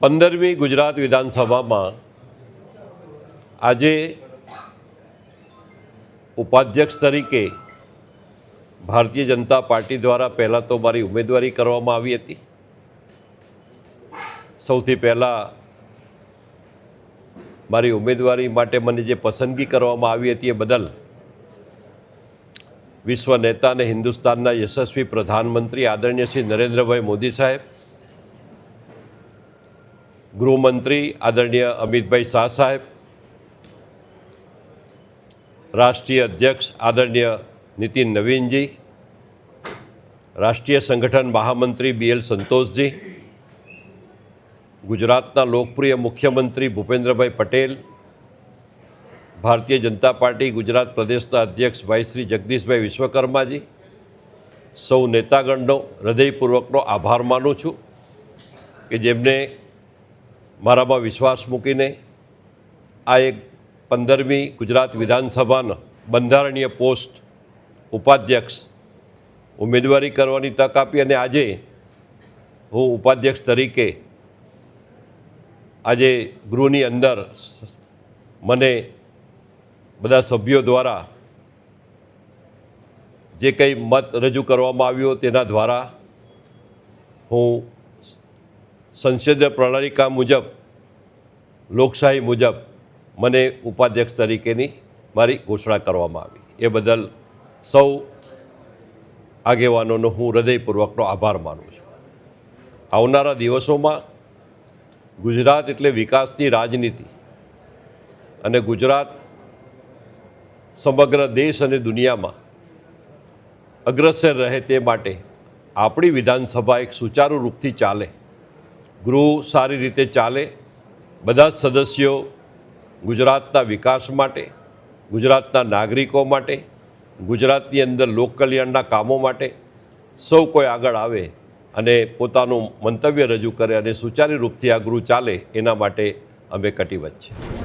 પંદરમી ગુજરાત વિધાનસભામાં આજે ઉપાધ્યક્ષ તરીકે ભારતીય જનતા પાર્ટી દ્વારા પહેલાં તો મારી ઉમેદવારી કરવામાં આવી હતી. સૌથી પહેલાં મારી ઉમેદવારી માટે મને જે પસંદગી કરવામાં આવી હતી એ બદલ વિશ્વ નેતા અને હિન્દુસ્તાનના યશસ્વી પ્રધાનમંત્રી આદરણીય શ્રી નરેન્દ્રભાઈ મોદી સાહેબ ગૃહમંત્રી આદરણીય અમિતભાઈ શાહ સાહેબ, રાષ્ટ્રીય અધ્યક્ષ આદરણીય નીતિન નવીનજી, રાષ્ટ્રીય સંગઠન મહામંત્રી બી એલ સંતોષજી, ગુજરાતના લોકપ્રિય મુખ્યમંત્રી ભૂપેન્દ્રભાઈ પટેલ, ભારતીય જનતા પાર્ટી ગુજરાત પ્રદેશના અધ્યક્ષ ભાઈ શ્રી જગદીશભાઈ વિશ્વકર્માજી, સૌ નેતાગણનો હૃદયપૂર્વકનો આભાર માનું છું કે જેમને મારામાં વિશ્વાસ મૂકીને આ એક પંદરમી ગુજરાત વિધાનસભાના બંધારણીય પોસ્ટ ઉપાધ્યક્ષ ઉમેદવારી કરવાની તક આપી અને આજે હું ઉપાધ્યક્ષ તરીકે આજે ગૃહની અંદર મને બધા સભ્યો દ્વારા જે કંઈ મત રજૂ કરવામાં આવ્યો તેના દ્વારા હું સંસદીય પ્રણાલિકા મુજબ, લોકશાહી મુજબ મને ઉપાધ્યક્ષ તરીકેની મારી ઘોષણા કરવામાં આવી. એ બદલ સૌ આગેવાનોનો હું હૃદયપૂર્વકનો આભાર માનું છું. આવનારા દિવસોમાં ગુજરાત એટલે વિકાસની રાજનીતિ અને ગુજરાત સમગ્ર દેશ અને દુનિયામાં અગ્રસર રહે તે માટે આપણી વિધાનસભા એક સુચારુ રૂપથી ચાલે. ગૃહ સારી રીતે ચાલે, બધા જ સદસ્યો ગુજરાતના વિકાસ માટે, ગુજરાતના નાગરિકો માટે, ગુજરાતની અંદર લોકકલ્યાણના કામો માટે સૌ કોઈ આગળ આવે અને પોતાનું મંતવ્ય રજૂ કરે અને સુચારુ રૂપથી આ ગૃહ ચાલે, એના માટે અમે કટિબદ્ધ છીએ.